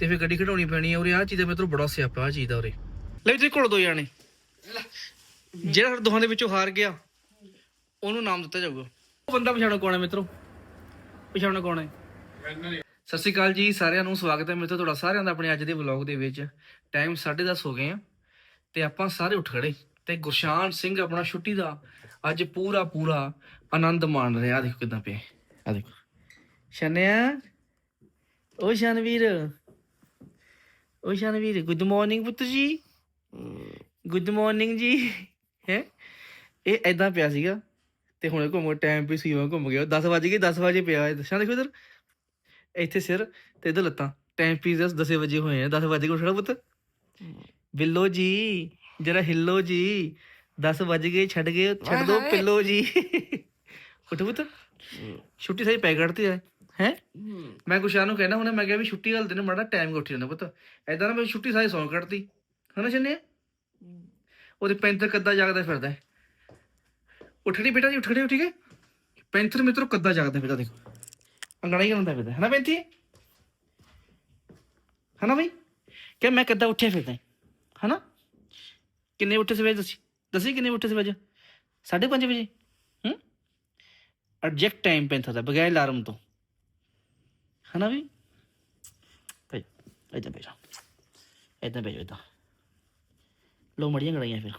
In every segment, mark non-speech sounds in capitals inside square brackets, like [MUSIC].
ਤੇ ਫਿਰ ਗੱਡੀ ਖੜਾਉਣੀ ਪੈਣੀ ਆ, ਉਰੇ ਆ ਚੀਜ਼ ਦਾ ਮੇਰੇ ਤੋਂ ਬੜਾ ਸਿਆਪਾ ਆ ਚੀਜ਼ ਦਾ ਉਰੇ। ਲੈ ਵੀ ਕੋਲ ਦੋ ਜਾਣੇ ਜਿਹੜਾ ਫਿਰ ਦੋਹਾਂ ਦੇ ਵਿੱਚੋਂ ਹਾਰ ਗਿਆ, ਉਹਨੂੰ ਨਾਮ ਦਿੱਤਾ ਜਾਊਗਾ। ਉਹ ਬੰਦਾ ਪਛਾਣੋ ਕੌਣ ਹੈ ਮਿੱਤਰੋ? ਪਛਾਣੋ ਕੌਣ ਹੈ? ਸਤਿ ਸ਼੍ਰੀ ਅਕਾਲ ਜੀ, ਸਾਰਿਆਂ ਨੂੰ ਸਵਾਗਤ ਹੈ ਮੇਰੇ ਤੁਹਾਡਾ ਸਾਰਿਆਂ ਦਾ ਆਪਣੇ ਅੱਜ ਦੇ ਵਲੌਗ ਦੇ ਵਿੱਚ। ਟਾਈਮ 10:30 ਹੋ ਗਏ ਆ ਤੇ ਆਪਾਂ ਸਾਰੇ ਉੱਠ ਖੜੇ। ਤੇ ਗੁਰਸ਼ਾਨ ਸਿੰਘ ਆਪਣਾ ਛੁੱਟੀ ਦਾ ਅੱਜ ਪੂਰਾ ਪੂਰਾ ਆਨੰਦ ਮਾਣ ਰਿਹਾ। ਆਹ ਦੇਖੋ ਕਿਦਾਂ ਪਿਆ। ਆ ਦੇਖੋ। ਸ਼ਨਿਆ ਓ ਸ਼ਨਵੀਰ ਓ ਸ਼ਨਵੀਰ ਗੁੱਡ ਮਾਰਨਿੰਗ ਪੁੱਤ ਜੀ ਗੁੱਡ ਮਾਰਨਿੰਗ ਜੀ ਹੈ ਇਹ ਐਦਾਂ ਪਿਆ ਸੀਗਾ ਤੇ ਹੁਣੇ ਘੁੰਮ ਟਾਈਮ ਵੀ ਸੀ ਘੁੰਮ ਗਿਆ 10 ਵਜੇ ਗਏ 10 ਵਜੇ ਪਿਆ ਦੱਸਾਂ ਦੇਖੋ ਇਧਰ ਇੱਥੇ ਸਿਰ ਤੇ ਇਧਰ ਲੱਤਾਂ ਟਾਈਮ ਪੀਸ 10 ਵਜੇ ਹੋਏ ਆ 10 ਵਜੇ ਕੋ ਛੜਾ ਪੁੱਤ ਬਿੱਲੋ ਜੀ ਜਰਾ ਹਿੱਲੋ ਜੀ 10 ਵਜ ਗਏ ਛੱਡ ਗਏ ਛੱਡ ਦੋ ਪਿੱਲੋ ਜੀ ਉੱਠ ਪੁੱਤ ਛੁੱਟੀ ਸਹੀ ਪੈ ਕੱਢਤੀ ਹੈ ਹੈ? ਮੈਂ ਗੁਸ਼ਾਨ ਨੂੰ ਕਹਿਣਾ ਹੁਣੇ ਮੈਂ ਕਿਹਾ ਵੀ ਛੁੱਟੀ ਵਾਲੇ ਦਿਨ ਮਾੜਾ ਟਾਈਮ ਉੱਠ ਜਾਂਦਾ ਪੁੱਤ। ਐਦਾਂ ਨਾ ਮੈਂ ਛੁੱਟੀ ਸਾਰੀ ਸੌਂ ਕੱਢਤੀ। ਹਨਾ ਚੰਨੇ ਉਹਦੇ ਪੈਂਥਰ ਕੱਦਾ ਜਾਗਦਾ ਫਿਰਦਾ। ਹੈ। ਉੱਠਣੀ ਬੇਟਾ ਜੀ ਉੱਠ ਖੜੇ ਹੋ ਠੀਕ ਹੈ? ਪੈਂਥਰ ਮਿੱਤਰੋ ਕੱਦਾ ਜਾਗਦਾ ਫਿਰਦਾ ਦੇਖੋ। ਅੰਗੜਾਈ ਕਰਦਾ ਫਿਰਦਾ। ਹੈ ਨਾ ਪੈਂਥੀ ਹਨਾ ਬਈ? ਕਿ ਮੈਂ ਕੱਦਾ ਉੱਠਿਆ ਫਿਰਦਾ ਹਨਾ? ਕਿੰਨੇ ਉੱਠੇ ਸਵੇਰ ਦੱਸੀ ਦੱਸੀ ਕਿੰਨੇ ਉੱਠੇ ਸਵੇਰ 5:30 ਵਜੇ। ਹੂੰ? ਐਡਜੈਕਟ ਟਾਈਮ ਪੈਂਥਰ ਦਾ ਬਗੈਰ ਅਲਾਰਮ ਤੋਂ। ਹਨਾ ਵੀ ਭਾਈ ਇਦਾਂ ਬੈਠਾ ਇਦਾਂ ਬੈਠੋ ਇਦਾਂ ਲੋ ਮੜੀਆਂ ਗੜਾਈਆਂ ਫਿਰ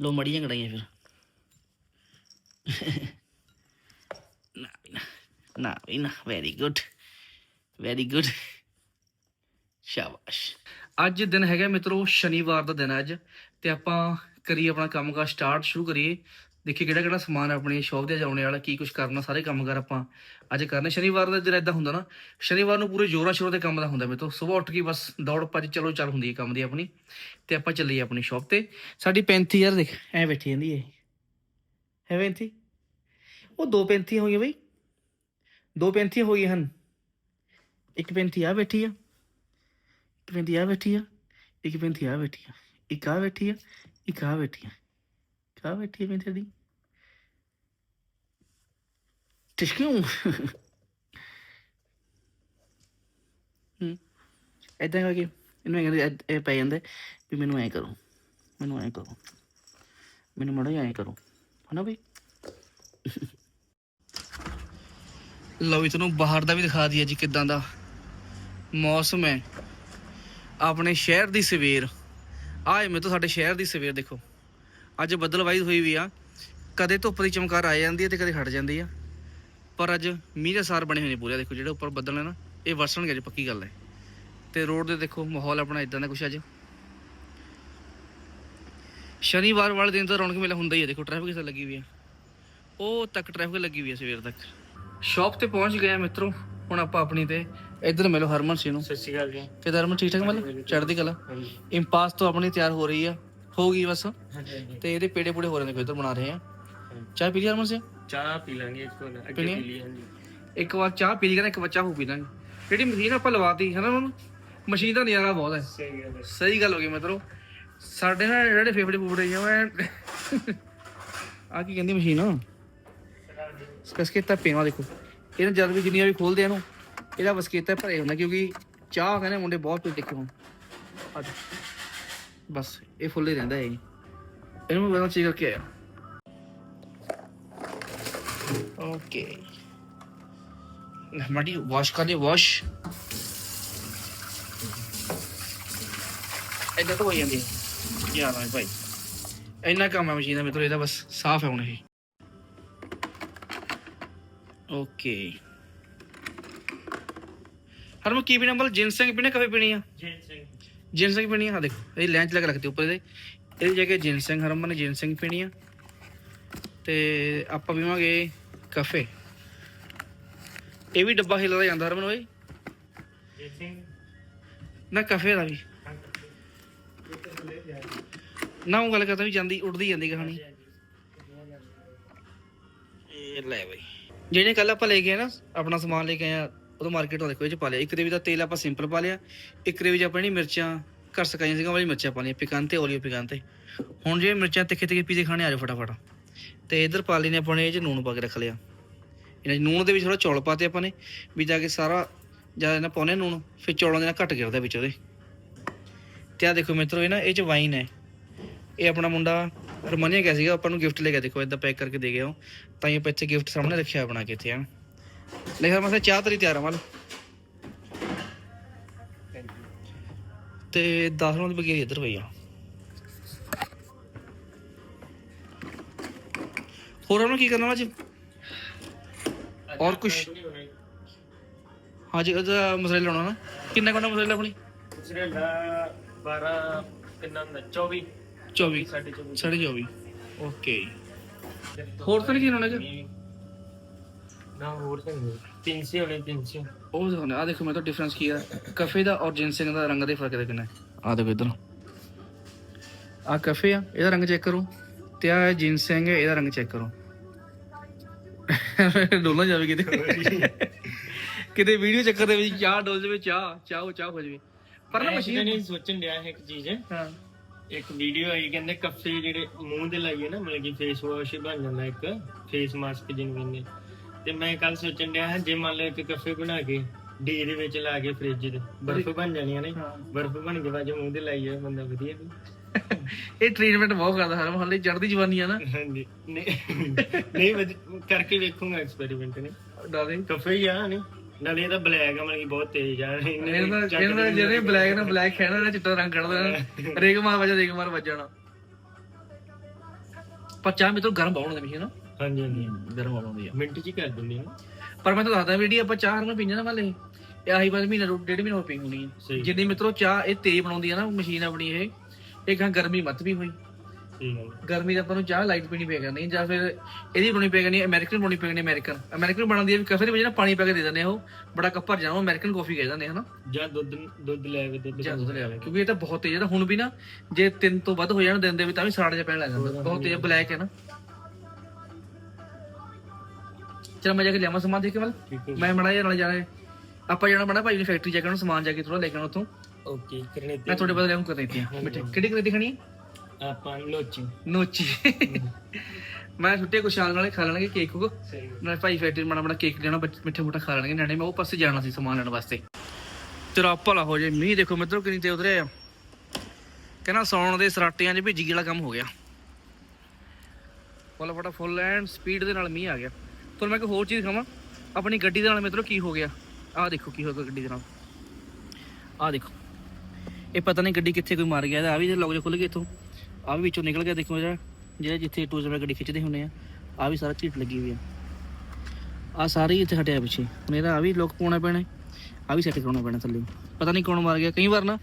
ਲੋ ਮੜੀਆਂ ਗੜਾਈਆਂ ਫਿਰ ਨਾ ਵੀ ਨਾ ਨਾ ਵੈਰੀ ਗੁੱਡ ਵੈਰੀ ਗੁੱਡ ਸ਼ਾਬਾਸ਼ ਅੱਜ ਦਿਨ ਹੈਗਾ ਮਿੱਤਰੋ ਸ਼ਨੀਵਾਰ ਦਾ ਦਿਨ ਹੈ ਅੱਜ ਤੇ ਆਪਾਂ ਕਰੀਏ ਆਪਣਾ ਕੰਮਕਾਰ ਸਟਾਰਟ ਸ਼ੁਰੂ ਕਰੀਏ। ਦੇਖੀਏ ਕਿਹੜਾ ਕਿਹੜਾ ਸਮਾਨ ਆਪਣੀ ਸ਼ੌਪ ਤੇ ਜਾਉਣੇ ਵਾਲਾ, ਕੀ ਕੁਝ ਕਰਨਾ, ਸਾਰੇ ਕੰਮ ਕੰਮਕਾਰ ਆਪਾਂ। ਅੱਜ ਕਰਨੇ, ਸ਼ਨੀਵਾਰ ਦਾ ਦਿਨ ਇਦਾਂ ਹੁੰਦਾ ਨਾ, ਸ਼ਨੀਵਾਰ ਨੂੰ ਪੂਰੇ ਜੋਰਾਂ ਸ਼ੋਰਾਂ ਤੇ ਕੰਮ ਦਾ ਹੁੰਦਾ ਮੇਰੇ ਤੋਂ। ਸਵੇਰ ਉੱਠ ਕੇ ਬਸ ਦੌੜ ਭੱਜ, ਚਲੋ ਚੱਲ ਹੁੰਦੀ ਹੈ ਕੰਮ ਦੀ ਆਪਣੀ। ਤੇ ਆਪਾਂ ਚੱਲੀਏ ਆਪਣੀ ਸ਼ੌਪ ਤੇ। ਸਾਡੀ 35 ਯਾਰ ਦੇਖ, ਐ ਬੈਠੀ ਜਾਂਦੀ ਏ ਹੈ 35 ਉਹ ਦੋ 35 ਹੋ ਗਈਆਂ ਬਈ। ਦੋ 35 ਹੋ ਗਈਆਂ ਹਨ। ਇੱਕ 35 ਆ ਬੈਠੀ ਆ। ਇੱਕ 35 ਆ ਬੈਠੀ ਆ। ਇੱਕ 35 ਆ ਬੈਠੀ ਆ। ਇੱਕ ਆ ਬੈਠੀ ਆ। ਇੱਕ ਆ ਬੈਠੀ ਆ। ਕਾ ਬੈਠੀ ਹੈ ਮੇਰੀ ਦੀ ਟਿਸ਼ਕਿਉਂ ਹੂੰ ਐਦਾਂ ਕਰਕੇ ਇਹਨੂੰ ਇਹ ਕਹਿੰਦੇ ਇਹ ਪੈ ਜਾਂਦੇ ਵੀ ਮੈਨੂੰ ਐ ਕਰੋ ਮੈਨੂੰ ਐ ਕਰੋ ਮੈਨੂੰ ਮੜਾ ਐ ਕਰੋ ਹਨਾ ਬਈ ਲਓ ਵੀ ਤੁਹਾਨੂੰ ਬਾਹਰ ਦਾ ਵੀ ਦਿਖਾ ਦਈਏ ਜੀ ਕਿਦਾਂ ਦਾ ਮੌਸਮ ਹੈ ਆਪਣੇ ਸ਼ਹਿਰ ਦੀ ਸਵੇਰ ਆਏ ਮੈਂ ਤਾਂ ਸਾਡੇ ਸ਼ਹਿਰ ਦੀ ਸਵੇਰ ਦੇਖੋ ਅੱਜ ਬੱਦਲਵਾਈ ਹੋਈ ਵੀ ਆ ਕਦੇ ਧੁੱਪ ਦੀ ਚਮਕਾਰ ਆ ਜਾਂਦੀ ਹੈ ਤੇ ਕਦੇ ਹਟ ਜਾਂਦੀ ਆ ਪਰ ਅੱਜ ਮੀਂਹ ਦੇ ਸਾਰ ਬਣੇ ਹੋਏ ਨੇ ਪੂਰੇ ਦੇਖੋ ਜਿਹੜੇ ਉੱਪਰ ਬੱਦਲ ਨੇ ਨਾ ਇਹ ਵਰਸਣਗੇ ਅੱਜ ਪੱਕੀ ਗੱਲ ਹੈ। ਤੇ ਰੋਡ ਦੇ ਦੇਖੋ ਮਾਹੌਲ ਆਪਣਾ ਇਦਾਂ ਦਾ ਕੁਛ ਅੱਜ। ਸ਼ਨੀਵਾਰ ਵਾਲੇ ਦਿਨ ਤਾਂ ਰੌਣਕ ਮੇਲਾ ਹੁੰਦਾ ਹੀ ਹੈ ਦੇਖੋ ਟ੍ਰੈਫਿਕ ਕਿਸ ਲੱਗੀ ਵੀ ਆ ਉਹ ਤੱਕ ਟ੍ਰੈਫਿਕ ਲੱਗੀ ਵੀ ਆ ਸਵੇਰ ਤੱਕ। ਸ਼ਾਪ ਤੇ ਪਹੁੰਚ ਗਏ ਆ ਮਿੱਤਰੋ ਹੁਣ ਆਪਾਂ ਆਪਣੀ ਤੇ ਇੱਧਰ ਮਿਲੋ ਹਰਮਨ ਸਿੰਘ ਨੂੰ ਸਤਿ ਸ਼੍ਰੀ ਅਕਾਲ ਜੀ। ਕਿਦਾਂ ਹਰਮਨ ਠੀਕ ਠਾਕ ਮਤਲਬ ਚੜ੍ਹਦੀ ਕਲਾ? ਇੰਪਾਸ ਤੋਂ ਆਪਣੀ ਤਿਆਰ ਹੋ ਰਹੀ ਆ ਹੋ ਗਈ ਬਸ। ਤੇ ਇਹਦੇ ਪੇੜੇ ਪੂੜੇ ਹੋ ਰਹੇ ਨੇ ਕੋਈ ਇੱਧਰ ਬਣਾ ਰਹੇ ਆ ਚਾਹ ਪੀ ਲਈ ਹਰਮਨ ਸਿੰਘ ਚਾਹ ਪੀ ਲਾਂਗੇ ਇਸ ਕੋਲ ਅੱਗੇ ਪੀਣੀ? ਪੀ ਲਈ ਹਾਂਜੀ। ਇੱਕ ਵਾਰ ਚਾਹ ਪੀ ਲਈ ਕਹਿੰਦਾ ਇੱਕ ਵਾਰ ਚਾਹ ਹੋ ਪੀ ਲਾਂਗੇ। ਜਿਹੜੀ ਮਸ਼ੀਨ ਆਪਾਂ ਲਵਾਤੀ ਹੈ ਨਾ ਉਹਨੂੰ? ਮਸ਼ੀਨ ਦਾ ਨਜ਼ਾਰਾ ਬਹੁਤ ਹੈ। ਸਹੀ ਗੱਲ ਹੈ। ਸਹੀ ਗੱਲ ਹੋ ਗਈ ਮਿੱਤਰੋ। ਸਾਡੇ ਨਾ ਜਿਹੜੇ ਫੇਫੜੇ ਫੂਫੜੇ ਆ ਮੈਂ [LAUGHS] ਆ ਕੀ ਕਹਿੰਦੀ ਮਸ਼ੀਨ? ਬਸਕੇਤਾ ਪੀਣਾ ਦੇਖੋ। ਇਹਨਾਂ ਜਦ ਵੀ ਜਿੰਨੀਆਂ ਵੀ ਖੋਲਦੇ ਆ ਇਹਨੂੰ ਇਹਦਾ ਬਸਕੇਤਾ ਭਰੇ ਹੁੰਦਾ ਕਿਉਂਕਿ ਚਾਹ ਕਹਿੰਦੇ ਮੁੰਡੇ ਬਹੁਤ ਪੀ ਦੇਖੇ। ਹੁਣ ਆ। ਬਸ ਇਹ ਫੁੱਲ ਹੀ ਰਹਿੰਦਾ ਹੈ ਜੀ। ਇਹਨੂੰ ਮੈਂ ਪਹਿਲਾਂ ਚੈੱਕ ਕਰਕੇ ਆਇਆ। ਓਕੇ ਮਾੜੀ ਵਾਸ਼ ਕਰ ਲਈ ਵਾਸ਼ ਇਦਾਂ ਤਾਂ ਹੋ ਜਾਂਦੀ ਹੈ ਯਾਰ ਆ ਭਾਈ। ਇੰਨਾ ਕੰਮ ਹੈ ਮਸ਼ੀਨ ਦਾ ਮਿੱਤਰੋ ਇਹਦਾ ਬਸ ਸਾਫ਼ ਹੈ ਹੁਣ ਇਹ। ਓਕੇ ਹਰਮ ਕੀ ਪੀਣਾ? ਬਲ ਜਿੰਸੰਗ ਪੀਣਾ ਕਫੇ ਪੀਣੀ ਆ? ਜੀ ਸਿੰਘ। ਜਿੰਸੰਗ ਪੀਣੀ ਆ? ਦੇਖੋ ਇਹ ਲੈਂਚ ਲਗਾ ਰੱਖਦੇ ਉੱਪਰ ਇਹਦੇ। ਇਹਦੀ ਜਗ੍ਹਾ ਜਿੰਸੰਗ ਹਰਮਨ ਨੇ ਜਿੰਸੰਗ ਪੀਣੀ ਆ। ਤੇ ਆਪਾਂ ਪੀਵਾਂਗੇ ਕਫੇ ਇਹ ਵੀ ਡੱਬਾ ਹਿੱਲਦਾ ਜਾਂਦਾ ਹਰਮਨ ਓਏ। ਨਾ ਕਫੇ ਦਾ ਵੀ। ਨਾ ਉਹ ਗੱਲ ਕਰਦਾ ਵੀ ਜਾਂਦੀ ਉੱਡਦੀ ਜਾਂਦੀ ਕਹਾਣੀ। ਇਹ ਲੈ ਬਈ। ਜਿਹੜੇ ਕੱਲ ਆਪਾਂ ਲੈ ਕੇ ਆਏ ਨਾ ਆਪਣਾ ਸਮਾਨ ਲੈ ਕੇ ਆ ਉਦੋਂ ਮਾਰਕੀਟ ਤੋਂ ਦੇਖੋ ਇਹ ਚ ਪਾ ਲਿਆ। ਇੱਕ ਦੇ ਵਿੱਚ ਤਾਂ ਤੇਲ ਆਪਾਂ ਸਿੰਪਲ ਪਾ ਲਿਆ ਇੱਕ ਦੇ ਵਿੱਚ ਆਪਾਂ ਜਿਹੜੀ ਮਿਰਚਾਂ ਘਰ ਸਕਾਈਆਂ ਸੀਗੀਆਂ ਵਾਲੀ ਮਿਰਚਾਂ ਪਾ ਲਈਆਂ ਪਿਕਾਂਤੇ ਓਲੀਓ ਪਿਕਾਂਤੇ ਹੁਣ ਜੇ ਮਿਰਚਾਂ ਤਿੱਖੇ ਤਿੱਖੇ ਪੀਜ਼ੇ ਖਾਣੇ ਆ ਜਾਓ ਫਟਾਫਟ। ਤੇ ਇਧਰ ਪਾ ਲਈ ਨੇ ਆਪਾਂ ਨੇ ਇਹ ਚ ਨੂਨ ਪਾ ਕੇ ਰੱਖ ਲਿਆ। ਇਹਨਾਂ 'ਚ ਨੂਨ ਦੇ ਵਿੱਚ ਥੋੜਾ ਚੌਲ ਪਾਤੇ ਆਪਾਂ ਨੇ ਵੀ ਜਾ ਕੇ ਸਾਰਾ ਜਦ ਇਹਨਾਂ ਪਾਉਨੇ ਨੂਣ ਫਿਰ ਚੌਲਾਂ ਦੇ ਨਾਲ ਘਟ ਗਿਰਦਾ ਵਿੱਚ ਉਹਦੇ। ਤੇ ਆ ਦੇਖੋ ਮਿੱਤਰੋ ਇਹ ਨਾ ਇਹ ਚ ਵਾਈਨ ਹੈ। ਇਹ ਆਪਣਾ ਮੁੰਡਾ ਰਮਨੀਆ ਗਿਆ ਸੀਗਾ ਆਪਾਂ ਨੂੰ ਗਿਫਟ ਲੈ ਕੇ ਦੇਖੋ ਇਦਾਂ ਪੈਕ ਕਰਕੇ ਦੇ ਗਿਆ ਉਹ। ਤਾਂ ਹੀ ਆਪਾਂ ਇੱਥੇ ਗਿਫਟ ਸਾਹਮਣੇ ਰੱਖਿਆ ਬਣਾ ਕੇ ਇੱਥੇ ਆ ਲੈ ਫਿਰ ਮੈਂ ਚਾਹ ਤਰੀ ਤਿਆਰ ਆ ਮਲ ਤੇ 10 ਰੁਪਏ ਦੀ ਬਗੇਰੀ ਇੱਧਰ ਪਈ ਆ। ਹੋਰ ਉਹਨੂੰ ਕੀ ਕਰਨਾ ਵਾ ਅੱਜ? ਔਰ ਕੁਛ? ਹਾਂਜੀ ਉਹਦਾ ਮਸਲੇ ਲਾਉਣਾ ਨਾ ਕਿੰਨਾ ਕੋਣਾ ਮਸਲੇ ਆਪਣੀ? ਦਾ 12 ਕਿੰਨਾ ਹੁੰਦਾ? 24 24 ਸਾਢੇ 24 ਸਾਢੇ 24 ਓਕੇ। ਹੋਰ ਤਾਂ ਕੀ ਲਾਉਣਾ ਜੀ ਨਾ ਹੋਰ ਤਾਂ ਨਹੀਂ 300 ਹੋਣੇ 300 ਉਹ ਆ ਦੇਖੋ ਮੈਂ ਤਾਂ ਡਿਫਰੈਂਸ ਕੀ ਆ। ਕਫੇ ਦਾ ਔਰ ਜਿੰਸਿੰਗ ਦਾ ਰੰਗ ਦੇ ਫ਼ਰਕ ਦੇ ਕਿੰਨਾ ਆ ਦੇਖੋ ਇਧਰ। ਆ ਕਫੇ ਆ ਇਹਦਾ ਰੰਗ ਚੈੱਕ ਕਰੋ। ਤੇ ਆ ਜਿੰਸਿੰਗ ਹੈ ਇਹਦਾ ਰੰਗ ਚੈੱਕ ਕਰੋ। [LAUGHS] ਡੋਲਣਾ ਜਾਵੇ ਕਿਤੇ। ਕਿਤੇ ਵੀਡੀਓ ਚੱਕਰ ਦੇ ਵਿੱਚ ਚਾਹ ਡੋਲ ਜਾਵੇ ਚਾਹ ਚਾਹ ਚਾਹ ਹੋ ਜਾਵੇ। ਪਰ ਨਾ ਮੈਂ ਮਸ਼ੀਨ ਨਹੀਂ ਸੋਚਣ ਡਿਆ ਇੱਕ ਚੀਜ਼। ਹਾਂ। ਇੱਕ ਵੀਡੀਓ ਆਈ ਕਹਿੰਦੇ ਕੱਫੇ ਜਿਹੜੇ ਮੂੰਹ ਦੇ ਲਾਈਏ ਨਾ ਮਤਲਬ ਕਿ ਫੇਸ ਵਾਸ਼ ਬਣ ਜਾਂਦਾ ਇੱਕ ਫੇਸ ਮਾਸਕ ਜਿਹਨੂੰ ਕਹਿੰਦੇ। ਤੇ ਮੈਂ ਕੱਲ ਸੋਚਣ ਡਿਆ ਜੇ ਮੰਨ ਲਓ ਇੱਕ ਕੱਫੇ ਬਣਾ ਕੇ ਡੀ ਦੇ ਵਿੱਚ ਲਾ ਕੇ ਫ੍ਰਿਜ ਦੇ ਬਰਫ਼ ਬਣ ਜਾਣੀਆਂ ਨੇ ਹਾਂ। ਬਰਫ਼ ਬਣ ਕੇ ਬਾਅਦ ਮੂੰਹ ਤੇ ਲਾਈਏ ਬੰਦਾ ਵਧੀਆ ਵੀ। ਇਹ ਟ੍ਰੀਟਮੈਂਟ ਬਹੁਤ ਕਰਦਾ ਹਰ ਮਹੱਲੇ ਚੜਦੀ ਜਵਾਨੀ ਆ ਨਾ। ਹਾਂਜੀ। ਨਹੀਂ ਨਹੀਂ ਕਰਕੇ ਵੇਖੂੰਗਾ ਐਕਸਪੈਰੀਮੈਂਟ ਨੇ ਡਾਲੇ ਕੱਫੇ ਹੀ ਆ ਨਹੀਂ? ਨਾਲੇ ਇਹਦਾ ਬਲੈਕ ਆ ਮਤਲਬ ਕਿ ਬਹੁਤ ਤੇਜ਼ ਆ। ਇਹਨਾਂ ਦਾ ਇਹਨਾਂ ਦਾ ਜਿਹੜੇ ਬਲੈਕ ਨਾ ਬਲੈਕ ਖੈਣਾ ਨਾ ਚਿੱਟਾ ਰੰਗ ਕੱਢ ਦੇਣਾ ਰੇਗ ਮਾਰ ਵਜਾ ਰੇਗ ਮਾਰ ਵੱਜਣਾ ਪਰ ਚਾਹ ਮੇਰੇ ਤੋਂ ਗਰਮ ਬਾਉਣ ਦੇ ਮਸ਼ੀਨ ਹਾਂਜੀ ਹਾਂਜੀ। ਗਰਮ ਬਾਉਣ ਦੀ ਆ। ਮਿੰਟ 'ਚ ਹੀ ਕਰ ਦਿੰਦੇ ਨੇ। ਪਰ ਮੈਂ ਤਾਂ ਦੱਸਦਾ ਵੀ ਜਿਹੜੀ ਆਪਾਂ ਚਾਹ ਨੂੰ ਪੀਂਦੇ ਨਾ ਵਾਲੇ ਇਹ ਆਹੀ ਬਾਅਦ ਮਹੀਨਾ ਡੇਢ ਮਹੀਨਾ ਹੋ ਪੀ ਹੋਣੀ ਹੈ ਸਹੀ। ਜਿੰਨੀ ਮਿੱਤਰੋ ਚਾਹ ਇਹ ਤੇਜ਼ ਬਣਾਉਂਦੀ ਆ ਨਾ ਮਸ਼ੀਨ ਆਪਣੀ ਇਹ। ਇਹ ਕਹਾਂ ਗਰਮੀ ਮਤ ਵੀ ਹੋਈ। ਠੀਕ ਹੈ ਗਰਮੀ ਦਾ ਆਪਾਂ ਨੂੰ ਚਾਹ ਲਾਈਟ ਪੀਣੀ ਪੈ ਕਰਨੀ ਜਾਂ ਫਿਰ ਇਹਦੀ ਬਣਾਉਣੀ ਪੈ ਕਰਨੀ ਅਮਰੀਕਨ ਬਣਾਉਣੀ ਪੈ ਕਰਨੀ ਅਮਰੀਕਨ ਅਮਰੀਕਨ ਬਣਾਉਂਦੀ ਹੈ ਵੀ ਕਫੇ ਦੇ ਵਿੱਚ ਨਾ ਪਾਣੀ ਪਾ ਕੇ ਦੇ ਦਿੰਦੇ ਆ ਉਹ ਬੜਾ ਕੱਪ ਭਰ ਜਾਣਾ ਉਹ ਅਮਰੀਕਨ ਕਾਫੀ ਕਹਿ ਦਿੰਦੇ ਆ ਹਨਾ? ਜਾਂ ਦੁੱਧ ਦੁੱਧ ਲੈ ਕੇ ਦੁੱਧ ਜਾਂ ਦੁੱਧ ਲਿਆਵੇ ਕਿਉਂਕਿ ਇਹ ਤਾਂ ਬਹੁਤ ਤੇਜ਼ ਹੈ ਹੁਣ ਵੀ ਨਾ ਜੇ ਤਿੰਨ ਤੋਂ ਵੱਧ ਹੋ ਜਾਣ ਦਿਨ ਦੇ ਵੀ ਤਾਂ ਵੀ ਸਾੜ ਜਾ ਪੈਣ ਲੱਗ ਜਾਂਦਾ ਬਹੁਤ ਤੇਜ਼ ਬਲੈਕ ਹੈ ਨਾ। ਚਲ ਮੈਂ ਜਾ ਕੇ ਲਿਆਵਾਂ ਸਮਾਨ ਦੇ ਕੇ ਵੱਲ। ਠੀਕ ਹੈ ਮੈਂ ਮੜਾ ਜਿਹਾ ਨਾਲ ਜਾਣਾ ਹੈ। ਆਪਾਂ ਜਾਣਾ ਬਣਾ ਭਾਈ ਦੀ ਫੈਕਟਰੀ ਜਾ ਕੇ ਉਹਨੂੰ ਸਮਾਨ ਜਾ ਕੇ ਥੋੜਾ ਲੈ ਕੇ ਆਉਣਾ ਉੱਥੋਂ। ਓਕੇ ਕਰਨੇ ਤੇ ਮੈਂ ਤੁਹਾਡੇ ਬਦਲੇ ਨੂੰ ਕਰ ਦਿੱਤੀ ਮਿੱਠੇ ਕਿਹੜੀ ਕਿਹੜੀ ਖਾਣੀ ਹੈ? ਆਪਾਂ ਲੋਚੀ ਨੋਚੀ। ਮੈਂ ਛੁੱਟੇ ਕੁਛ ਆਣ ਵਾਲੇ ਖਾ ਲੈਣਗੇ ਕੇਕ ਕੁਕ ਸਹੀ ਭਾਈ ਫੈਕਟਰੀ ਮਾੜਾ ਮਾੜਾ ਕੇਕ ਲੈਣਾ ਬੱਚ- ਮਿੱਠੇ ਮੋਟਾ ਖਾ ਲੈਣਗੇ ਨਿਆਣੇ। ਮੈਂ ਉਹ ਪਾਸੇ ਜਾਣਾ ਸੀ ਸਮਾਨ ਲੈਣ ਵਾਸਤੇ। ਤੇਰਾ ਭਲਾ ਹੋ ਜੇ। ਮੀਂਹ ਦੇਖੋ ਮਿੱਤਰੋ ਕਿੰਨੀ ਤੇ ਆ। ਕਹਿੰਦਾ ਸੌਣ ਦੇ ਸਰਾਟਿਆਂ 'ਚ ਭਿੱਜੀ ਵਾਲਾ ਕੰਮ ਹੋ ਗਿਆ। ਫੁੱਲ ਫਟਾ ਫੁੱਲ ਐਂਡ ਸਪੀਡ ਦੇ ਨਾਲ ਮੀਂਹ ਆ ਗਿਆ। ਤੁਹਾਨੂੰ ਮੈਂ ਇੱਕ ਹੋਰ ਚੀਜ਼ ਦਿਖਾਵਾਂ। ਆਪਣੀ ਗੱਡੀ ਦੇ ਨਾਲ ਮਿੱਤਰੋ ਕੀ ਹੋ ਗਿਆ। ਆਹ ਦੇਖੋ ਕੀ ਹੋ ਗਿਆ ਗੱਡੀ ਦੇ ਨਾਲ। ਆਹ ਦੇਖੋ। ਇਹ ਪਤਾ ਨਹੀਂ ਗੱਡੀ ਕਿੱਥੇ ਕੋਈ ਮਾਰ ਗਿਆ ਇਹਦਾ ਆ ਵੀ ਲੋਕ ਜੇ ਖੁੱਲ ਗਏ ਇੱਥੋਂ। ਆ ਵੀ ਵਿੱਚੋਂ ਨਿਕਲ ਗਿਆ, ਦੇਖੋ ਜਿਹੜਾ ਜਿਹੜਾ ਜਿੱਥੇ ਟੂਜ਼ਰ ਵਾਲੀ ਗੱਡੀ ਖਿੱਚਦੇ ਹੁੰਦੇ ਆ ਆ ਵੀ ਸਾਰਾ ਝੀਟ ਲੱਗੀ ਹੋਈ ਆ। ਆ ਸਾਰੇ ਹੀ ਇੱਥੇ ਹਟਿਆ ਪਿੱਛੇ। ਹੁਣ ਇਹਦਾ ਆ ਵੀ ਲੋਕ ਪਾਉਣਾ ਪੈਣਾ ਆ ਵੀ ਸੈੱਟ ਕਰਾਉਣਾ ਪੈਣਾ ਥੱਲੇ। ਪਤਾ ਨਹੀਂ ਕੌਣ ਮਾਰ ਗਿਆ, ਕਈ ਵਾਰ ਨਾ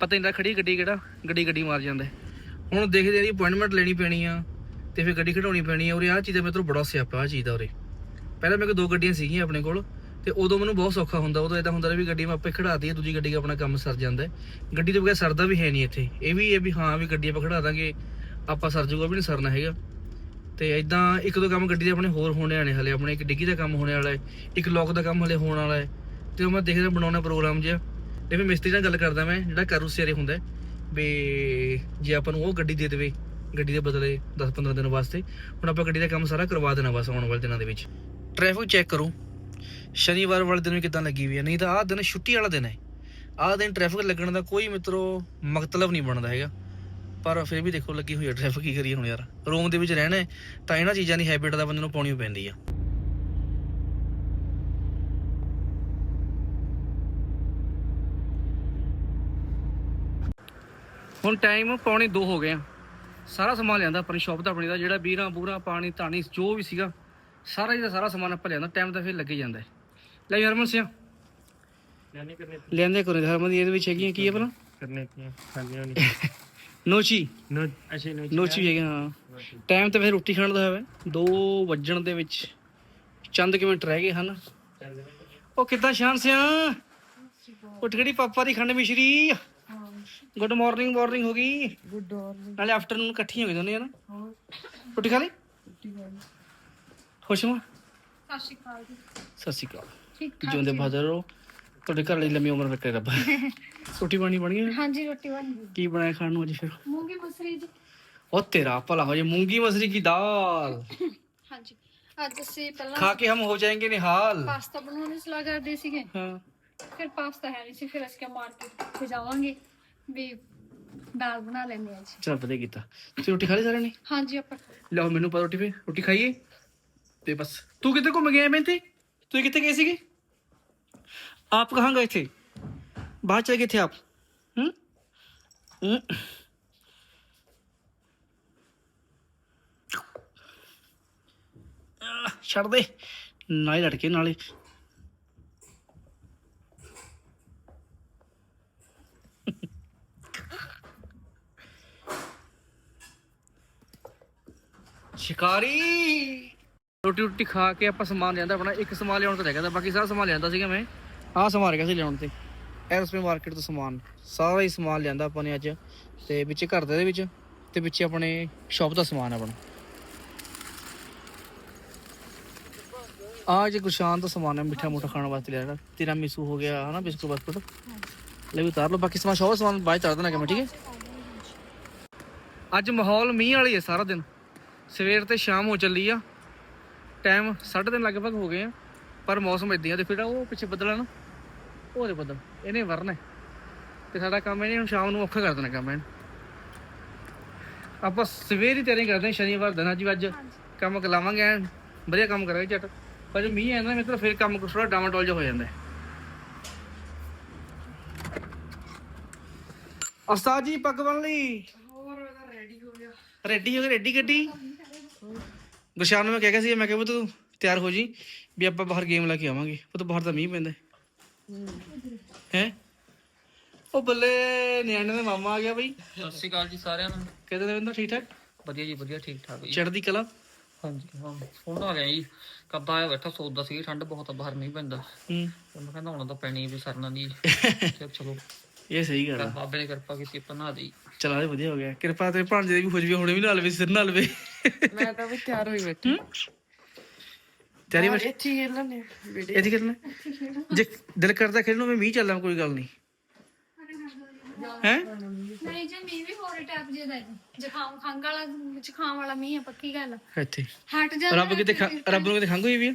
ਪਤਾ ਨਹੀਂ ਖੜੀ ਗੱਡੀ ਕਿਹੜਾ, ਗੱਡੀ ਗੱਡੀ ਮਾਰ ਜਾਂਦਾ ਹੁਣ ਦੇਖਦੇ ਆ ਦੀ ਅਪਾਇੰਟਮੈਂਟ ਲੈਣੀ ਪੈਣੀ ਆ ਤੇ ਫਿਰ ਗੱਡੀ ਕਢਾਉਣੀ ਪੈਣੀ ਆ। ਉਰੇ ਆ ਚੀਜ਼ ਦਾ ਮੇਰੇ ਤੋਂ ਬੜਾ ਸਿਆਪਾ ਆ ਚੀਜ਼ ਦਾ ਉਰੇ। ਪਹਿਲਾਂ ਮੇਰੇ ਕੋਲ ਦੋ ਗੱਡੀਆਂ ਸੀਗੀਆਂ ਆਪਣੇ ਕੋਲ। ਤੇ ਉਦੋਂ ਮੈਨੂੰ ਬਹੁਤ ਸੌਖਾ ਹੁੰਦਾ, ਉਦੋਂ ਇਦਾਂ ਹੁੰਦਾ ਵੀ ਗੱਡੀ ਮੈਂ ਆਪੇ ਖੜਾ ਦਈਏ, ਦੂਜੀ ਗੱਡੀ ਆਪਣਾ ਕੰਮ ਸਰ ਜਾਂਦਾ ਗੱਡੀ ਤੋਂ ਬਗੈਰ ਸਰਦਾ ਵੀ ਹੈ ਨਹੀਂ ਇੱਥੇ। ਇਹ ਵੀ ਇਹ ਵੀ ਹਾਂ ਵੀ ਗੱਡੀ ਆਪਾਂ ਖੜਾ ਦਾਂਗੇ, ਆਪਾਂ ਸਰ ਜੂਗਾ ਵੀ ਨਹੀਂ ਸਰਨਾ ਹੈਗਾ। ਤੇ ਇਦਾਂ ਇੱਕ ਦੋ ਕੰਮ ਗੱਡੀ ਦੇ ਆਪਣੇ ਹੋਰ ਹੋਣੇ ਆਣੇ ਹਲੇ, ਆਪਣੇ ਇੱਕ ਡਿੱਗੀ ਦਾ ਕੰਮ ਹੋਣੇ ਵਾਲਾ ਹੈ, ਇੱਕ ਲੋਕ ਦਾ ਕੰਮ ਹਲੇ ਹੋਣ ਵਾਲਾ ਹੈ। ਤੇ ਮੈਂ ਦੇਖਦਾ ਬਣਾਉਣਾ ਪ੍ਰੋਗਰਾਮ ਜਿਹਾ। ਤੇ ਫਿਰ ਮਿਸਤਰੀ ਨਾਲ ਗੱਲ ਕਰਦਾ ਮੈਂ, ਜਿਹੜਾ ਕਰੂ ਸਿਰੇ ਹੁੰਦਾ ਵੀ ਜੇ ਆਪਾਂ ਨੂੰ ਉਹ ਗੱਡੀ ਦੇ ਦੇਵੇ, ਗੱਡੀ ਦੇ ਬਦਲੇ 10-15 ਦਿਨ ਵਾਸਤੇ, ਹੁਣ ਆਪਾਂ ਗੱਡੀ ਦਾ ਕੰਮ ਸਾਰਾ ਕਰਵਾ ਦੇਣਾ ਬਸ ਆਉਣ ਵਾਲੇ ਦਿਨਾਂ ਦੇ ਵਿੱਚ। ਟ੍ਰੈਫਿਕ ਚੈੱਕ ਕਰੋ। ਸ਼ਨੀਵਾਰ ਵਾਲੇ ਦਿਨ ਵੀ ਕਿਦਾਂ ਲੱਗੀ ਹੋਈ ਹੈ ਨਹੀਂ ਤਾਂ ਆਹ ਦਿਨ ਛੁੱਟੀ ਵਾਲਾ ਦਿਨ ਹੈ। ਆਹ ਦਿਨ ਟ੍ਰੈਫਿਕ ਲੱਗਣ ਦਾ ਕੋਈ ਮਿੱਤਰੋ ਮਤਲਬ ਨਹੀਂ ਬਣਦਾ ਹੈਗਾ। ਪਰ ਫਿਰ ਵੀ ਦੇਖੋ ਲੱਗੀ ਹੋਈ ਹੈ ਟ੍ਰੈਫਿਕ ਕੀ ਕਰੀਏ ਹੁਣ ਯਾਰ? ਰੋਮ ਦੇ ਵਿੱਚ ਰਹਿਣਾ ਤਾਂ ਇਹਨਾਂ ਚੀਜ਼ਾਂ ਦੀ ਹੈਬਿਟ ਦਾ ਬੰਦੇ ਨੂੰ ਪਾਉਣੀ ਪੈਂਦੀ ਆ। ਹੁਣ ਟਾਈਮ ਪੌਣੇ 2 ਹੋ ਗਏ ਆ। ਸਾਰਾ ਸਮਾਨ ਲਿਆਂਦਾ ਆਪਣੀ ਸ਼ਾਪ ਦਾ, ਆਪਣੀ ਦਾ, ਜਿਹੜਾ ਬੀਰਾਂ, ਬੂਰਾ, ਪਾਣੀ, ਧਾਣੀ, ਜੋ ਵੀ ਸੀਗਾ, ਸਾਰਾ ਜਿਹੜਾ ਸਾਰਾ ਸਮਾਨ ਆਪਾਂ ਲਿਆਂਦਾ ਟਾਈਮ ਤਾਂ ਫਿਰ ਲੱਗੇ ਜਾਂਦਾ ਹੈ। ਲੈ ਹਰਮਨ ਸਿਆ ਨਹੀਂ ਕਰਨੇ ਲਿਆਂਦੇ ਕਰੋ ਹਰਮਨ ਦੀ ਇਹਦੇ ਵਿੱਚ ਹੈਗੀਆਂ ਕੀ ਹੈ ਭਲਾ? ਕਰਨੇ ਹੋਣੀ [LAUGHS] ਨੋਚੀ। ਨੋ ਅਸ਼ੇ ਨੋਚੀ ਵੀ ਹੈਗਾ ਹਾਂ। ਟਾਈਮ ਤਾਂ ਫਿਰ ਰੋਟੀ ਖਾਣ ਦਾ ਹੋਇਆ 2 ਵੱਜਣ ਦੇ ਵਿੱਚ ਚੰਦ ਕੁ ਮਿੰਟ ਰਹਿ ਗਏ ਹਨ? ਉਹ ਕਿੱਦਾਂ ਸ਼ਾਨ ਸਿਆ? ਉੱਠ ਗੜੀ ਪਾਪਾ ਦੀ ਖੰਡ ਮਿਸ਼ਰੀ? ਗੁੱਡ ਮਾਰਨਿੰਗ ਮਾਰਨਿੰਗ ਹੋ ਗਈ। ਗੁੱਡ ਮਾਰਨਿੰਗ ਨਾਲੇ ਆਫਟਰਨੂਨ ਇਕੱਠੀਆਂ ਹੋ ਗਏ ਦੋਨੇ ਹਨ ਰੋਟੀ ਖਾ ਲਈ? ਖੁਸ਼ ਹੋ ਸਤਿ ਸ਼੍ਰੀ ਅਕਾਲ ਸਤਿ ਸ਼੍ਰੀ ਅਕਾਲ। ਠੀਕ ਠਾਕ ਜਿਉਂਦੇ ਜੀ। ਬਹਾਦਰ ਤੁਹਾਡੇ ਘਰ ਲਈ ਲੰਮੀ ਉਮਰ ਰੱਖੇ ਰੱਬ। [LAUGHS] ਰੋਟੀ ਪਾਣੀ ਬਣ ਹਾਂਜੀ ਰੋਟੀ ਬਣ ਕੀ ਬਣਾਇਆ ਖਾਣ ਨੂੰ ਅੱਜ ਫਿਰ? ਮੂੰਗੀ ਮਸਰੀ ਜੀ। ਉਹ ਤੇਰਾ ਭਲਾ ਹੋ ਜੇ ਮੂੰਗੀ ਮਸਰੀ ਕੀ ਦਾਲ? [COUGHS] ਹਾਂਜੀ। ਅੱਜ ਅਸੀਂ ਖਾ ਕੇ ਹਮ ਹੋ ਜਾਏਂਗੇ ਨਿਹਾਲ। ਪਾਸਤਾ ਬਣਾਉਣ ਸਲਾਹ ਕਰਦੇ ਸੀਗੇ। ਹਾਂ। ਫਿਰ ਪਾਸਤਾ ਹੈ ਨਹੀਂ ਸੀ ਫਿਰ ਅਸੀਂ ਮਾਰਕੀਟ ਤੇ ਜਾਵਾਂਗੇ ਵੀ ਦਾਲ ਬਣਾ ਲੈਂਦੇ ਹਾਂ ਜੀ। ਚਲ ਵਧੀਆ ਕੀਤਾ। ਤੁਸੀਂ ਰੋਟੀ ਖਾ ਲਈ ਸਾਰਿਆਂ ਨੇ? ਹਾਂਜੀ ਆਪਾਂ ਲਓ ਮੈਨੂੰ ਪਾ ਰੋਟੀ ਫੇ ਰੋਟੀ ਖਾਈਏ? ਤੇ ਬਸ। ਤੂੰ ਕਿੱਥੇ ਘੁੰਮ ਗਿਆ ਮੈਂ ਤੇ ਤੁਸੀਂ ਕਿੱਥੇ ਗਏ ਸੀਗੇ? ਆਪ ਕਹਾਂ ਗਏ थे बाहर चले गए थे आप हम्म हम्म? ਆਹ, ਛੱਡ ਦੇ ਨਾਲੇ ਲੜਕੇ ਨਾਲੇ ਸ਼ਿਕਾਰੀ ਰੋਟੀ ਰੋਟੀ ਖਾ ਕੇ ਆਪਾਂ ਸਮਾਨ ਲਿਆਂਦਾ ਆਪਣਾ ਇੱਕ ਸਮਾਨ ਲਿਆਉਣ ਤੋਂ ਰਹਿ ਗਿਆ ਤਾਂ ਬਾਕੀ ਸਾਰਾ ਸਮਾਨ ਲਿਆਂਦਾ ਸੀਗਾ ਮੈਂ ਆਹ ਸਮਾਨ ਰਹਿ ਗਿਆ ਸੀ ਲਿਆਉਣ ਤੇ। ਐਰੋਸਪੇ ਮਾਰਕੀਟ ਤੋਂ ਸਮਾਨ। ਸਾਰਾ ਹੀ ਸਮਾਨ ਲਿਆਂਦਾ ਆਪਾਂ ਨੇ ਅੱਜ। ਤੇ ਵਿੱਚ ਘਰ ਦੇ ਵਿੱਚ ਤੇ ਵਿੱਚ ਆਪਣੇ ਸ਼ਾਪ ਦਾ ਸਮਾਨ ਆਪਣਾ। ਆ ਜੇ ਗੁਸ਼ਾਨ ਦਾ ਸਮਾਨ ਹੈ ਮਿੱਠਾ ਮੋਟਾ ਖਾਣ ਵਾਸਤੇ ਲਿਆ ਤੇਰਾ ਮਿਸੂ ਹੋ ਗਿਆ ਹਨਾ ਬਿਸਕੁਟ ਬਸਕੁਟ। ਲੈ ਵੀ ਉਤਾਰ ਲਓ ਬਾਕੀ ਸਮਾਨ ਦਾ ਸਮਾਨ ਬਾਅਦ ਚ ਦੇਣਾ ਕਿ ਮੈਂ ਠੀਕ ਹੈ? ਅੱਜ ਮਾਹੌਲ ਮੀਂਹ ਵਾਲੀ ਹੈ ਸਾਰਾ ਦਿਨ। ਸਵੇਰ ਤੇ ਸ਼ਾਮ ਹੋ ਚੱਲੀ ਆ। ਟਾਈਮ 3:30 ਲਗਭਗ ਹੋ ਗਏ ਆ। ਪਰ ਮੌਸਮ ਇਦਾਂ ਆ। ਤੇ ਫਿਰ ਉਹ ਪਿੱਛੇ ਬੱਦਲ ਆ ਨਾ। ਉਹਦੇ ਬੱਦਲ ਇਹਨੇ ਵਰਨਾ। ਤੇ ਸਾਡਾ ਕੰਮ ਇਹਨੇ ਹੁਣ ਸ਼ਾਮ ਨੂੰ ਔਖਾ ਕਰ ਦੇਣਾ ਕੰਮ ਇਹਨੇ ਆਪਾਂ ਸਵੇਰ ਹੀ ਤਿਆਰੀ ਕਰਦੇ ਹਾਂ ਸ਼ਨੀਵਾਰ ਦਿਨ ਅੱਜ ਅੱਜ ਕੰਮ ਕਲਾਵਾਂਗੇ ਐਨ ਵਧੀਆ ਕੰਮ ਕਰਾਂਗੇ ਝਟ। ਪਰ ਜੇ ਮੀਂਹ ਆਉਂਦਾ ਮਿੱਤਰ ਫਿਰ ਕੰਮ ਥੋੜਾ ਡਾਵਾਂਡੋਲ ਜਿਹਾ ਹੋ ਜਾਂਦਾ ਹੈ। ਉਸਤਾਦ ਜੀ ਪੱਗ ਬੰਨ ਲਈ? ਹੋਰ ਉਹਦਾ ਰੈਡੀ ਹੋ ਗਿਆ। ਰੈਡੀ ਹੋ ਗਈ ਰੈਡੀ ਗੱਡੀ? ਗੁਸ਼ਾਨ ਨੂੰ ਮੈਂ ਕਹਿ ਗਿਆ ਸੀ ਮੈਂ ਕਿਹਾ ਵੀ ਤੂੰ ਤਿਆਰ ਹੋ ਜੀ ਵੀ ਆਪਾਂ ਬਾਹਰ ਗੇਮ ਲਾ ਕੇ ਆਵਾਂਗੇ। ਉਹ ਤਾਂ ਬਾਹਰ ਤਾਂ ਮੀਂਹ ਪੈਂਦਾ ਹੈ। ਉਹ ਬੱਲੇ ਨਿਆਣੇ ਦਾ ਮਾਮਾ ਆ ਗਿਆ ਬਈ। ਸਤਿ ਸ਼੍ਰੀ ਅਕਾਲ ਜੀ ਸਾਰਿਆਂ ਨੂੰ। ਕਿਹਦੇ ਨੇ ਬੰਦਾ ਠੀਕ ਠਾਕ? ਵਧੀਆ ਜੀ ਵਧੀਆ ਠੀਕ ਠਾਕ ਜੀ। ਚੜ੍ਹਦੀ ਕਲਾ? ਹਾਂਜੀ ਹਾਂ ਫੋਨ ਆ ਗਿਆ ਜੀ। ਕੱਦਾ ਆਇਆ ਬੈਠਾ ਸੋਚਦਾ ਸੀ ਠੰਡ ਬਹੁਤ ਆ ਬਾਹਰ ਨਹੀਂ ਪੈਂਦਾ। ਹੂੰ। ਤੇ ਮੈਂ ਕਹਿੰਦਾ ਹੁਣ ਤਾਂ ਪੈਣੀ ਵੀ ਸਰਨਾ ਨਹੀਂ। [LAUGHS] ਤੇ ਚਲੋ ਇਹ ਸਹੀ ਗੱਲ ਆ। ਬਾਬੇ ਨੇ ਕਿਰਪਾ ਕੀਤੀ ਆਪਾਂ ਨਹਾ ਦੀ ਚਲਾ ਦੇ ਵਧੀਆ ਹੋ ਗਿਆ। ਕਿਰਪਾ ਤੇ ਭਾਂਜੇ ਦੀ ਵੀ ਖੁਸ਼ ਵੀ ਹੁਣੇ ਵੀ ਨਾਲ ਵੀ ਸਿਰ ਨਾਲ ਵੀ ਮੈਂ ਤਾਂ ਵੀ ਤਿਆਰ ਹੋਈ ਬੈਠੀ। ਤੇਰੀ ਮੈਂ ਇੱਥੇ ਹੀ ਖੇਲਣੇ ਵੀਡੀਓ ਇਹਦੀ ਕਰਨਾ ਜੇ ਦਿਲ ਕਰਦਾ ਖੇਡਣ ਨੂੰ ਮੈਂ ਮੀਂਹ ਚੱਲਾਂ ਕੋਈ ਗੱਲ ਨਹੀਂ। ਹੈ? ਨਹੀਂ ਜੀ ਮੀਂਹ ਵੀ ਹੋਰ ਟਾਈਪ ਜੇ ਦਾ ਹੈ। ਜ਼ੁਕਾਮ ਖੰਗ ਵਾਲਾ ਜ਼ੁਕਾਮ ਵਾਲਾ ਮੀਂਹ ਹੈ ਪੱਕੀ ਗੱਲ। ਇੱਥੇ। ਹਟ ਜਾ ਰੱਬ ਕਿਤੇ ਖੰ- ਰੱਬ ਨੂੰ ਕਿਤੇ ਖੰਘ ਹੋਈ ਵੀ ਆ?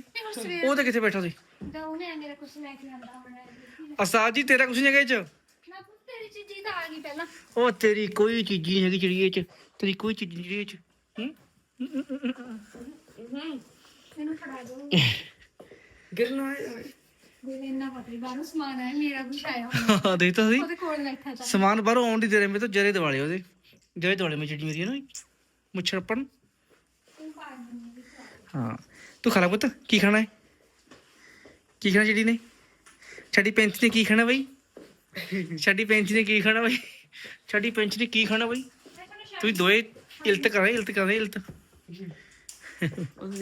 ਉਹ ਤੇ ਕਿੱਥੇ ਬੈਠਾ ਸੀ? ਦਾ ਉਹਨੇ ਮੇਰਾ ਕੁਛ ਲੈ ਕੇ ਆਂਦਾ ਹੁਣ ਅਸਾਦ ਜੀ ਤੇਰਾ ਕੁਛ ਨਹੀਂ ਹੈਗਾ ਇਹ ਚ? ਮੈਂ ਪੁੱਤ ਤੇਰੀ ਚੀਜ਼ੀ ਤਾਂ ਆ ਗਈ ਪਹਿਲਾਂ। ਉਹ ਤੇਰੀ ਕੋਈ ਚੀਜ਼ ਨਹੀਂ ਹੈਗੀ ਚਿੜੀਏ ਚ। ਤੇਰੀ ਕੋਈ ਚੀਜ਼ ਨਹੀਂ ਚਿੜੀਏ ਚ। ਹੂੰ। ਮੈਨੂੰ ਫੜਾ ਗਿਰਨਾ ਹੈ ਬਾਹਰੋਂ ਸਮਾਨ ਆਇਆ ਮੇਰਾ ਕੁਛ ਆਇਆ ਹੋਣਾ। ਹਾਂ ਦੇਖ ਤਾਂ ਸਹੀ। ਉਹਦੇ ਕੋਲ ਬੈਠਾ ਚਾ ਸਮਾਨ ਬਾਹਰੋਂ ਆਉਣ ਦੀ ਦੇਰੇ ਮੇ ਤਾਂ ਜਰੇ ਦਿਵਾਲੇ ਉਹਦੇ। ਜਰੇ ਦਿਵਾਲੇ ਮੇ ਚਿੜੀ ਮੇਰੀ ਹੈ ਨਾ ਮੁੱਛੜ ਪਣ ਹਾਂ। ਤੂੰ ਖਾ ਲੈ ਪੁੱਤ ਕੀ ਖਾਣਾ ਹੈ? ਕੀ ਖਾਣਾ ਚਿੜੀ ਨੇ? ਛੱਡੀ ਪੈਂਚ ਨੇ ਕੀ ਖਾਣਾ ਬਈ? ਛੱਡੀ ਪੈਂਚ ਨੇ ਕੀ ਖਾਣਾ ਬਈ? ਛੱਡੀ ਪੈਂਚ ਨੇ ਕੀ ਖਾਣਾ ਬਈ? ਤੂੰ ਦੋਏ ਇਲਤ ਕਰ ਇਲਤ ਕਰ ਇਲਤ। ਉਸ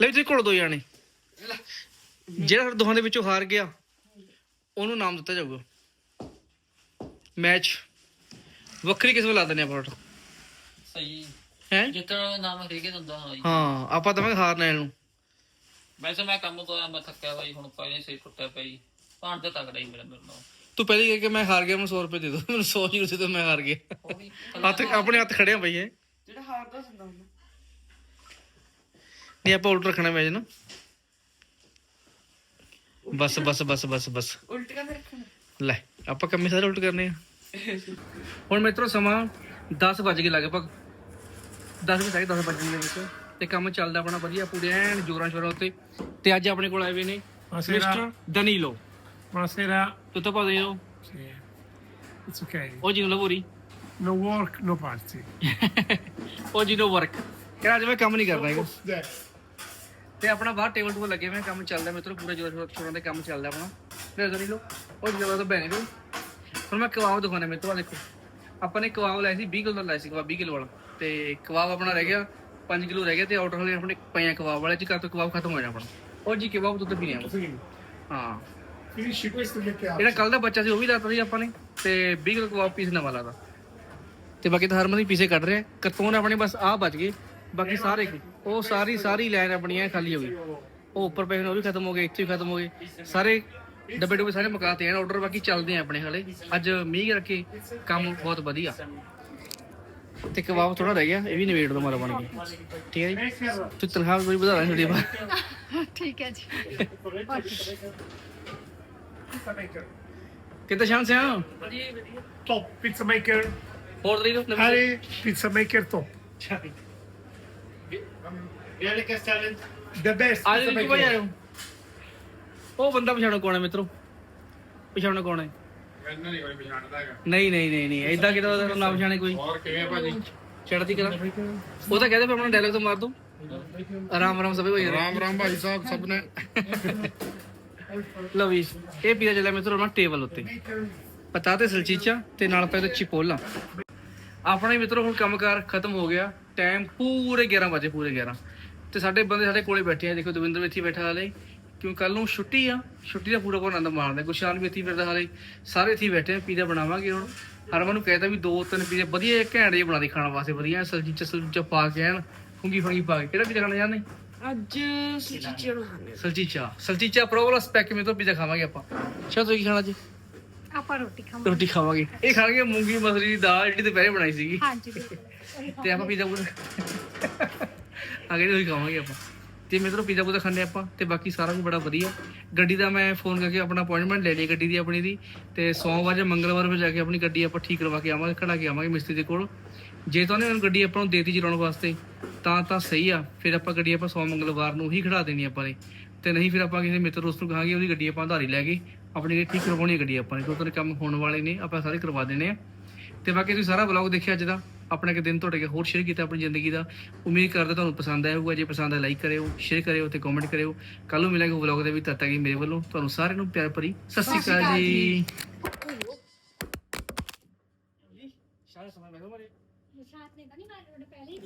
ਲੈ ਤੁਸੀਂ ਕੋਲ ਦੋ ਜਾਣੇ। ਜਿਹੜਾ ਦੋਹਾਂ ਦੇ ਵਿੱਚੋਂ ਹਾਰ ਗਿਆ ਉਹਨੂੰ ਨਾਮ ਦਿੱਤਾ ਜਾਊਗਾ। ਮੈਚ। ਵੱਖਰੀ ਕਿਸਮ ਲਾ ਦਿੰਦੇ ਆਪਾਂ ਸਹੀ। ਹੈ? ਜਿੱਤਣ ਨਾਮ ਹਰੀਕੇ ਦਿੰਦਾ ਹਾਂ ਜੀ। ਹਾਂ ਆਪਾਂ ਦਵਾਂਗੇ ਨੂੰ। ਵੈਸੇ ਮੈਂ ਕੰਮ ਤੋਂ ਆਇਆ ਮੈਂ ਥੱਕਿਆ ਬਾਈ ਹੁਣ ਪਹਿਲੇ ਸਿਰ ਟੁੱਟਿਆ ਪਈ ਭਾਣ ਤੇ ਤਗੜਾ ਹੀ ਮੇਰਾ ਮੇਰੇ ਨਾਲ। ਤੂੰ ਪਹਿਲੇ ਕਹਿ ਕੇ ਮੈਂ ਹਾਰ ਗਿਆ ਮੈਨੂੰ 100 ਰੁਪਏ ਦੇ ਦੋ ਮੈਨੂੰ 100 ਯੂਰੋ ਦੇ ਦੋ ਮੈਂ ਹਾਰ ਗਿਆ। ਉਹ ਵੀ ਹੱਥ ਆਪਣੇ ਹੱਥ ਖੜੇ ਆ ਬਈ ਇਹ ਜਿਹੜਾ ਹਾਰਦਾ ਹੁੰਦਾ ਹੁੰਦਾ। ਨਹੀਂ ਆਪਾਂ ਉਲਟ ਰੱਖਣਾ ਮੈਚ ਨਾ। ਬਸ ਬਸ ਬਸ ਬਸ ਬਸ। ਉਲਟ ਕਰ ਰੱਖਣਾ। ਲੈ ਆਪਾਂ ਕੰਮੇ ਸਾਰੇ ਉਲਟ ਕਰਨੇ ਆ। ਹੁਣ ਮਿੱਤਰੋ ਸਮਾਂ 10 ਵਜ ਗਏ ਲਗਭਗ। 10 ਵਜੇ 10 ਵਜੇ ਦੇ ਵਿੱਚ ਤੇ ਕੰਮ ਚੱਲਦਾ ਆਪਣਾ ਵਧੀਆ ਪੂਰੇ ਐਨ ਜੋਰਾਂ ਸ਼ੋਰਾਂ ਉੱਤੇ। ਤੇ ਅੱਜ ਆਪਣੇ ਕੋਲ ਆਏ ਹੋਏ ਨੇ mister Danilo. Buonasera. tutto Danilo Sì. It's okay. oggi non lavori No work, no party. [LAUGHS] oggi no work ਕਹਿੰਦਾ ਅੱਜ ਮੈਂ ਕੰਮ ਨਹੀਂ ਕਰਨਾ ਹੈਗਾ। ਤੇ ਆਪਣਾ ਬਾਹਰ ਟੇਬਲ ਟੂਬਲ ਲੱਗੇ ਹੋਏ ਆ, ਕੰਮ ਚੱਲਦਾ ਮਿੱਤਰੋ ਪੂਰਾ ਜੋਰਾਂ ਸ਼ੋਰਾਂ ਤੇ ਕੰਮ ਚੱਲਦਾ ਆਪਣਾ। ਲੈ ਦਨੀਲੋ ਉਹ ਜਿਹੜਾ ਤਾਂ ਬੈਨੇ ਲੋ ਹੁਣ ਮੈਂ ਕਬਾਬ ਦਿਖਾਉਣਾ ਤੋਂ ਆਹ ਦੇਖੋ। ਆਪਾਂ ਨੇ ਕਬਾਬ ਲਾਇਆ ਸੀ 20 ਕਿਲੋ ਦਾ ਲਾਇਆ ਸੀ ਕਬਾਬ 20 ਕਿਲੋ ਵਾਲਾ। ਤੇ ਕਬਾਬ ਆਪਣਾ ਰਹਿ ਗਿਆ 5 ਕਿਲੋ ਰਹਿ ਗਿਆ ਤੇ ਆਰਡਰ ਹਲੇ ਆਪਣੇ ਪਏ ਆ ਕਬਾਬ ਵਾਲੇ ਚ ਕਦ ਤੋਂ ਕਬਾਬ ਖਤਮ ਹੋ ਜਾਣਾ ਆਪਣਾ। ਉਹ ਜੀ ਕਬਾਬ ਦੁੱਧ ਪੀਣੇ ਆ। ਬਸ। ਹਾਂ। Finisci questo che ti ha. ਜਿਹੜਾ ਕੱਲ ਦਾ ਬੱਚਾ ਸੀ ਉਹ ਵੀ ਲਾਤਾ ਸੀ ਆਪਾਂ ਨੇ। ਤੇ 20 ਕਿਲੋ ਕਬਾਬ ਪੀਸ ਨਵਾਂ ਲਾਤਾ। ਤੇ ਬਾਕੀ ਤਾਂ ਹਰਮਨ ਹੀ ਪੀਸੇ ਕੱਢ ਰਿਹਾ ਕਰਤੂਨ ਆਪਣੇ ਬਸ ਆਹ ਬਚ ਗਏ ਬਾਕੀ ਸਾਰੇ ਉਹ ਸਾਰੀ ਸਾਰੀ ਲਾਈਨ ਆਪਣੀ ਐ ਖਾਲੀ ਹੋ ਗਈ। ਉਹ ਉੱਪਰ ਪਏ ਨੇ ਉਹ ਵੀ ਖਤਮ ਹੋ ਗਏ ਇੱਥੇ ਵੀ ਖਤਮ ਹੋ ਗਏ। ਸਾਰੇ ਡੱਬੇ ਡੁੱਬੇ ਸਾਰੇ ਮੁਕਾਤੇ ਆ ਆਰਡਰ ਬਾਕੀ ਚੱਲਦੇ ਆ ਆਪਣੇ ਹਲੇ। ਅੱਜ ਮੀਂਹ ਕਰਕੇ ਕੰਮ ਬਹੁਤ ਵਧੀਆ। ਤੇ ਕਬਾਬ ਥੋੜਾ ਰਹਿ ਗਿਆ ਇਹ ਵੀ ਨਿਬੇੜ ਦੋ ਮਾਰਾ ਬਣ ਗਿਆ ਠੀਕ ਹੈ ਜੀ? ਤੂੰ ਤਨਖਾਹ ਕੋਈ ਵਧਾ ਲੈ ਥੋੜੀ ਬਾਅਦ ਠੀਕ ਹੈ ਜੀ. ਕਿੱਦਾਂ ਸ਼ਾਨ ਸਿਆ Top pizza maker. ਹੋਰ ਤਰੀ ਦੋ Harry, pizza maker top. ਰਿਆਲੇ ਕਸਟਾਲਨ The best ਆ pizza ਜੀ ਭਾਈ maker. ਆਇਓ ਉਹ ਬੰਦਾ ਪਛਾਣੋ ਕੌਣ ਹੈ ਮਿੱਤਰੋ? ਪਛਾਣੋ ਕੌਣ ਹੈ? ਇਹਨਾਂ ਨਹੀਂ ਕੋਈ ਪਛਾਣਦਾ ਹੈਗਾ। ਨਹੀਂ ਨਹੀਂ ਨਹੀਂ ਨਹੀਂ ਐਦਾਂ ਕਿਦਾਂ ਉਹਦਾ ਨਾਮ ਪਛਾਣੇ ਕੋਈ। ਹੋਰ ਕਿਵੇਂ ਭਾਜੀ? ਚੜਦੀ ਕਰਾਂ ਉਹ ਤਾਂ ਕਹਿੰਦੇ ਫਿਰ ਆਪਣਾ ਡਾਇਲੌਗ ਤੋਂ ਮਾਰ ਦੋ। ਆਰਾਮ ਆਰਾਮ ਸਭੇ ਭਾਈ ਰਾਮ ਰਾਮ ਭਾਈ ਸਾਹਿਬ ਸਭ ਨੇ [LAUGHS] ਲਓ ਵੀ ਇਹ ਪੀਜ਼ਾ ਚੱਲਿਆ ਮਿੱਤਰੋ ਨਾ ਟੇਬਲ ਉੱਤੇ। ਪਤਾ ਤੇ ਸਲਚੀਚਾ ਤੇ ਨਾਲ ਪਏ ਤੇ ਚਿਪੋਲਾ। ਆਪਣਾ ਹੀ ਮਿੱਤਰੋ ਹੁਣ ਕੰਮਕਾਰ ਖਤਮ ਹੋ ਗਿਆ। ਟਾਈਮ ਪੂਰੇ 11 ਵਜੇ ਪੂਰੇ 11 ਤੇ ਸਾਡੇ ਬੰਦੇ ਸਾਡੇ ਕੋਲੇ ਬੈਠੇ ਆ। ਦੇਖੋ ਦਵਿੰਦਰ ਵੀ ਇੱਥੇ ਬੈਠਾ ਹਾਲੇ। ਕਿਉਂ? ਕੱਲ ਨੂੰ ਛੁੱਟੀ ਆ। ਛੁੱਟੀ ਦਾ ਪੂਰਾ ਪੂਰਾ ਆਨੰਦ ਮਾਣਦੇ ਗੁਸ਼ਾਨ ਵੀ ਇੱਥੇ ਫਿਰਦਾ ਹਾਲੇ। ਸਾਰੇ ਇੱਥੇ ਬੈਠੇ ਆ। ਪੀਜ਼ਾ ਬਣਾਵਾਂਗੇ ਹੁਣ। ਹਰਮਨ ਨੂੰ ਕਹਿਤਾ ਵੀ ਦੋ ਤਿੰਨ ਪੀਜ਼ੇ ਵਧੀਆ ਘੈਂਟ ਜਿਹੇ ਬਣਾ ਦੇ ਖਾਣ ਵਾਸਤੇ। ਵਧੀਆ ਸਲਚੀਚਾ ਸਲਚੀਚਾ ਪਾ ਕੇ ਐਨ ਫੁੰਗੀ ਫੰਗੀ ਪਾ ਕੇ। ਕਿਹੜਾ ਪੀਜ਼ਾ ਖਾਣਾ ਚਾਹੁੰਦੇ? ਅੱਜ ਖਾਣੇ ਸਲਚੀਚਾ ਸਲਚੀਚਾ ਪ੍ਰੋਵਲਾ ਸਪੈਕ ਮੇ ਤੋਂ ਪੀਜ਼ਾ ਖਾਵਾਂਗੇ ਆਪਾਂ। ਸ਼ਾਇਦ ਤੁਸੀਂ ਖਾਣਾ ਜੀ ਆਪਾਂ ਰੋਟੀ ਖਾਵਾਂਗੇ। ਰੋਟੀ ਖਾਵਾਂਗੇ। ਇਹ ਖਾਣਗੇ ਮੂੰਗੀ ਮਸਰੀ ਦੀ ਦਾਲ ਜਿਹੜੀ ਦੁਪਹਿਰੇ ਬਣਾਈ ਸੀਗੀ। ਹਾਂਜੀ ਬਿਲਕੁਲ। ਤੇ ਆਪਾਂ ਪੀਜ਼ਾ ਪੂਜ਼ਾ ਅਗੇ ਉਹੀ ਖਾਵਾਂਗੇ ਆਪਾਂ। ਤੇ ਮਿੱਤਰੋ ਪੀਜ਼ਾ ਪੂਜ਼ਾ ਖਾਂਦੇ ਆਪਾਂ ਤੇ ਬਾਕੀ ਸਾਰਾ ਕੁਝ ਬੜਾ ਵਧੀਆ। ਗੱਡੀ ਦਾ ਮੈਂ ਫੋਨ ਕਰਕੇ ਆਪਣਾ ਅਪਾਇੰਟਮੈਂਟ ਲੈ ਲਈ ਗੱਡੀ ਦੀ ਆਪਣੀ ਦੀ। ਤੇ ਸੋਮਵਾਰ ਜਾਂ ਮੰਗਲਵਾਰ ਨੂੰ ਜਾ ਕੇ ਆਪਣੀ ਗੱਡੀ ਆਪਾਂ ਠੀਕ ਕਰਵਾ ਕੇ ਆਵਾਂਗੇ ਖੜਾ ਕੇ ਆਵਾਂਗੇ ਮਿਸਤਰੀ ਦੇ ਕੋਲ। ਜੇ ਤਾਂ ਉਹਨੇ ਗੱਡੀ ਆਪਾਂ ਨੂੰ ਦੇਤੀ ਚਲਾਉਣ ਵਾਸਤੇ ਤਾਂ ਤਾਂ ਸਹੀ ਆ। ਫਿਰ ਆਪਾਂ ਗੱਡੀ ਆਪਾਂ ਸੋਮ ਮੰਗਲਵਾਰ ਨੂੰ ਹੀ ਖੜਾ ਦੇਣੀ ਆਪਾਂ ਨੇ। ਤੇ ਨਹੀਂ ਫਿਰ ਆਪਾਂ ਕਿਸੇ ਮਿੱਤਰ ਦੋਸਤ ਨੂੰ ਕਹਾਂਗੇ ਉਹਦੀ ਗੱਡੀ ਆਪਾਂ ਉਧਾਰੀ ਲੈ ਕੇ ਆਪਣੀ ਜਿਹੜੀ ਠੀਕ ਕਰਵਾਉਣੀ ਹੈ ਗੱਡੀ ਆਪਾਂ ਨੇ ਕਿਉਂਕਿ ਉਹਦੇ ਕੰਮ ਹੋਣ ਵਾਲੇ ਨੇ ਆਪਾਂ ਸਾਰੇ ਕਰਵਾ ਦੇਣੇ ਆ। ਤੇ ਬਾਕੀ ਤੁਸੀਂ ਸਾਰਾ ਵਲੌਗ ਦੇਖਿਆ ਅੱਜ ਦਾ ਆਪਣਾ ਕਿ ਦਿਨ ਤੁਹਾਡੇ ਕੇ ਹੋਰ ਸ਼ੇਅਰ ਕੀਤਾ ਆਪਣੀ ਜ਼ਿੰਦਗੀ ਦਾ। ਉਮੀਦ ਕਰਦਾ ਤੁਹਾਨੂੰ ਪਸੰਦ ਆਇਆ ਹੋਊਗਾ ਜੇ ਪਸੰਦ ਆਇਆ ਲਾਈਕ ਕਰਿਓ ਸ਼ੇਅਰ ਕਰਿਓ ਤੇ ਕਮੈਂਟ ਕਰਿਓ। ਕੱਲ ਨੂੰ ਮਿਲਾਂਗੇ ਵਲੌਗ ਦੇ ਵਿੱਚ ਤਦ ਤੱਕ ਮੇਰੇ ਵੱਲੋਂ ਤੁਹਾਨੂੰ ਸਾਰਿਆਂ ਨੂੰ ਪਿਆਰ ਭਰੀ ਸਤਿ ਸ਼੍ਰੀ ਅਕਾਲ ਜੀ। ਸਾਥ ਨੇ ਤਾਂ ਨਹੀਂ ਮਾਰੇ ਪਹਿਲੇ ਹੀ